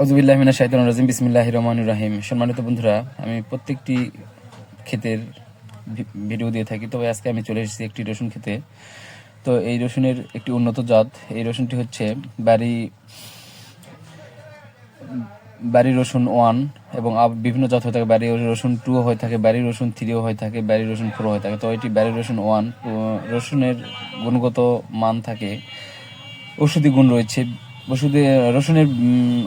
আউজুবিল্লাহ শাহিদান রাজিম বিসমিল্লাহ রহমান রাহিম। সম্মানিত বন্ধুরা, আমি প্রত্যেকটি ক্ষেতের ভিডিও দিয়ে থাকি। তবে আজকে আমি চলে এসেছি একটি রসুন খেতে তো এই রসুনের একটি উন্নত জাত। এই রসুনটি হচ্ছে বাড়ি বাড়ি রসুন ওয়ান এবং বিভিন্ন জাত হয়ে থাকে। বাড়ি রসুন টু হয়ে থাকে, বাড়ি রসুন থ্রিও হয়ে থাকে, বাড়ি রসুন ফোর হয়ে থাকে। তো এটি বাড়ি রসুন ওয়ান। রসুনের গুণগত মান থাকে। ঔষধি গুণ রয়েছে ওষুধে, রসুনের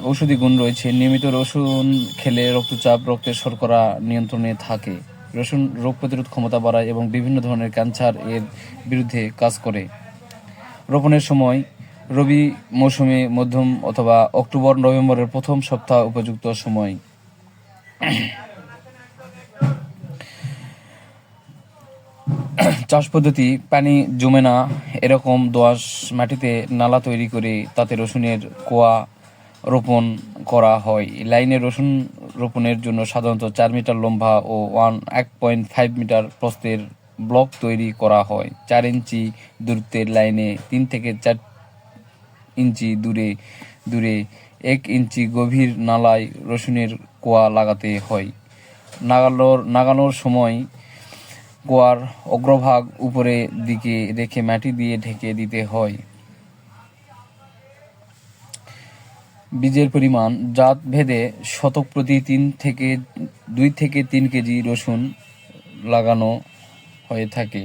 ঔষধি গুণ রয়েছে। নিয়মিত রসুন খেলে রক্তচাপ, রক্তের শর্করা নিয়ন্ত্রণে থাকে। রসুন রোগ প্রতিরোধ ক্ষমতা বাড়ায় এবং বিভিন্ন ধরনের ক্যান্সার এর বিরুদ্ধে কাজ করে। রোপণের সময় রবি মৌসুমে মধ্যম অথবা অক্টোবর, নভেম্বরের প্রথম সপ্তাহ উপযুক্ত সময়। চাষ পদ্ধতি, পানি জমে না, এরকম দোআঁশ মাটিতে নালা তৈরি করে তাতে রসুনের কোয়া রোপণ করা হয়। লাইনে রসুন রোপণের জন্য সাধারণত চার মিটার লম্বা ও ওয়ান, এক পয়েন্ট ফাইভ মিটার প্রস্তের ব্লক তৈরি করা হয়। চার ইঞ্চি দূরত্বের লাইনে তিন থেকে চার ইঞ্চি দূরে দূরে এক ইঞ্চি গভীর নালায় রসুনের কোয়া লাগাতে হয়। নাগানোর নাগানোর সময় গোয়ার অগ্রভাগ উপরে দিকে রেখে মাটি দিয়ে ঢেকে দিতে হয়। বীজের পরিমাণ, জাত ভেদে শতক প্রতি তিন থেকে দুই থেকে তিন কেজি রসুন লাগানো হয়ে থাকে।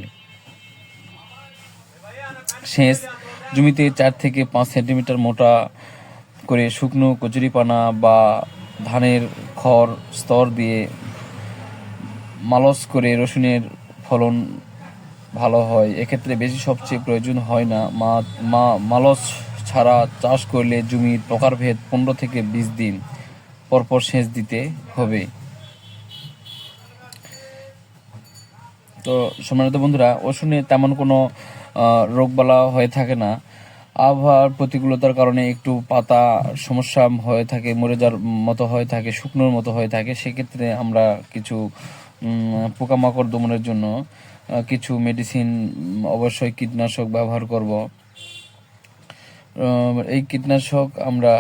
সেচ জমিতে চার থেকে পাঁচ সেন্টিমিটার মোটা করে শুকনো কচুরিপানা বা ধানের খড় স্তর দিয়ে মালচ করে রসুনের ফলন ভালো হয়, এক্ষেত্রে বেশি সবচেয়ে প্রয়োজন হয় না। মা মা, মালচ ছাড়া চাষ করলে জমির প্রকারভেদ পনেরো থেকে বিশ দিন পরপর সেচ দিতে হবে। তো সম্মানিত বন্ধুরা রসুনে তেমন কোনো রোগবালা হয়ে থাকে না। আবহাওয়ার প্রতিকূলতার কারণে একটু পাতা সমস্যা হয়ে থাকে, মরে যাওয়ার মতো হয়ে থাকে, শুকনোর মতো হয়ে থাকে। সেক্ষেত্রে আমরা কিছু পোকামাকড় দমনের জন্য কিছু মেডিসিন অবশ্যই কীটনাশক ব্যবহার করব। এই কীটনাশক আমরা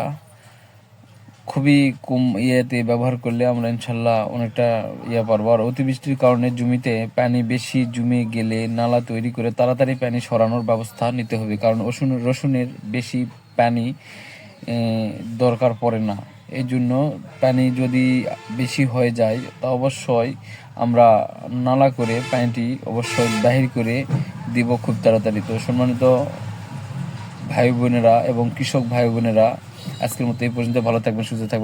খুবই কম ইয়েতে ব্যবহার করলে আমরা ইনশাল্লাহ অনেকটা ইয়ে পারব। আর অতিবৃষ্টির কারণে জমিতে পানি বেশি জমে গেলে নালা তৈরি করে তাড়াতাড়ি পানি সরানোর ব্যবস্থা নিতে হবে। কারণ রসুন রসুনের বেশি পানি দরকার পড়ে না। এই জন্য পানি যদি বেশি হয়ে যায়, তা অবশ্যই আমরা নালা করে পানিটি অবশ্যই বাহির করে দিব খুব তাড়াতাড়ি। তো সম্মানিত ভাই বোনেরা এবং কৃষক ভাই বোনেরা, আজকের মতো এই পর্যন্ত। ভালো থাকবেন, সুস্থ থাকবেন।